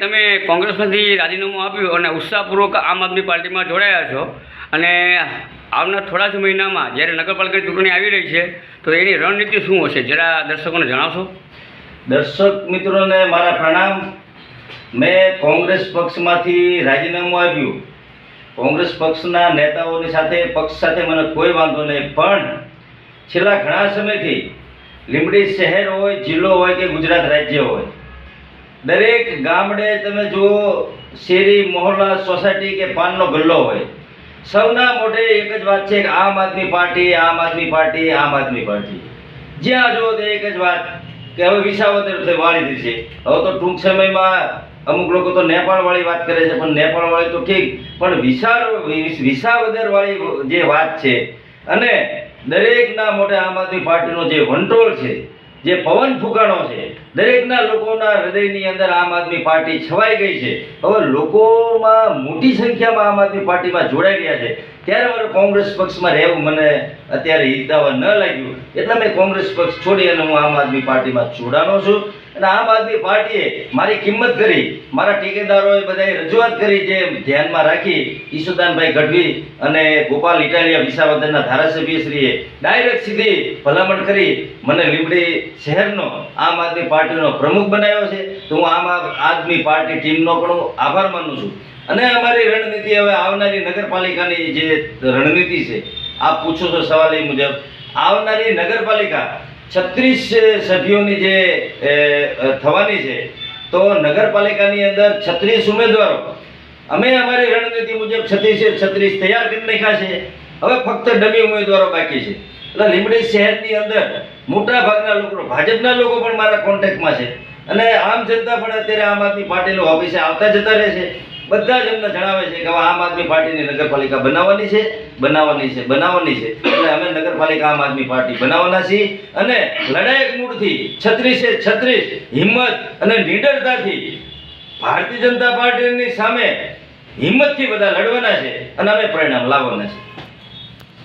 તમે કોંગ્રેસમાંથી રાજીનામું આપ્યું અને ઉત્સાહપૂર્વક આમ આદમી પાર્ટીમાં જોડાયા છો અને આવનાર થોડા જ મહિનામાં જ્યારે નગરપાલિકાની ચૂંટણી આવી રહી છે, તો એની રણનીતિ શું હશે? જરા દર્શકોને જણાવશો. દર્શક મિત્રોને મારા પ્રણામ. મેં કોંગ્રેસ પક્ષમાંથી રાજીનામું આપ્યું. કોંગ્રેસ પક્ષના નેતાઓની સાથે, પક્ષ સાથે મને કોઈ વાંધો નહીં, પણ છેલ્લા ઘણા સમયથી લીંબડી શહેર હોય, જિલ્લો હોય કે ગુજરાત રાજ્ય હોય દરેક ગામડે તમે જુઓ, શેરી, મોહલ્લા, સોસાયટી કે પાનનો ગલ્લો હોય, સૌના મોઢે એક જ વાત છે કે આમ આદમી પાર્ટી, આમ આદમી પાર્ટી, આમ આદમી પાર્ટી. જ્યાં જુઓ તે એક જ વાત કે હવે વિસાવદર વાળી દીધી છે. હવે તો ટૂંક સમયમાં અમુક લોકો તો નેપાળવાળી વાત કરે છે, પણ નેપાળવાળી તો ઠીક. પણ વિશાળ વિસાવદરવાળી જે વાત છે, અને દરેકના મોઢે આમ આદમી પાર્ટીનો જે વંટોળ છે જે પવન ફૂંકાણો છે, દરેકના લોકોના હૃદયની અંદર આમ આદમી પાર્ટી છવાઈ ગઈ છે. હવે લોકોમાં મોટી સંખ્યામાં આમ આદમી પાર્ટીમાં જોડાઈ ગયા છે. ત્યારે મારે કોંગ્રેસ પક્ષમાં રહેવું મને અત્યારે હિતાવા ન લાગ્યું. એટલે મેં કોંગ્રેસ પક્ષ છોડી અને હું આમ આદમી પાર્ટીમાં જોડાનો છું. અને આમ આદમી પાર્ટીએ મારી કિંમત કરી, મારા ટેકેદારોએ બધાએ રજૂઆત કરી જે ધ્યાનમાં રાખી ઈશુદાનભાઈ ગઢવી અને ગોપાલ ઇટાલિયા વિસાવદરના ધારાસભ્યશ્રીએ ડાયરેક્ટ સીધી ભલામણ કરી, મને લીંબડી શહેરનો, આમ આદમી પાર્ટીનો પ્રમુખ બનાવ્યો છે. તો હું આમ આદમી પાર્ટી ટીમનો પણ આભાર માનું છું. અને અમારી રણનીતિ હવે આવનારી નગરપાલિકાની જે રણનીતિ છે, આપ પૂછો છો સવાલ એ મુજબ, આવનારી નગરપાલિકા છત્રીસ સભ્યોની જે થવાની છે, તો નગરપાલિકાની અંદર છત્રીસ ઉમેદવારો. અમે અમારી રણનીતિ મુજબ છત્રીસે છત્રીસ તૈયાર કરી નાખ્યા છે. હવે ફક્ત ડમી ઉમેદવારો બાકી છે. એટલે લીંબડી શહેરની અંદર મોટા ભાગના લોકો, ભાજપના લોકો પણ મારા કોન્ટેક્ટમાં છે. અને આમ જનતા પણ અત્યારે આમ આદમી પાર્ટીનો ઓફિસે આવતા જતા રહે છે. બધા જ અમને જણાવે છે કે આમ આદમી પાર્ટીની નગરપાલિકા બનાવવાની છે બનાવવાની છે બનાવવાની છે. એટલે અમે નગરપાલિકા આમ આદમી પાર્ટી બનાવવાના છીએ અને લડાયક મૂળથી છત્રીસે છત્રીસ, હિંમત અને નિડરતાથી ભારતીય જનતા પાર્ટીની સામે હિંમતથી બધા લડવાના છે અને અમે પરિણામ લાવવાના છે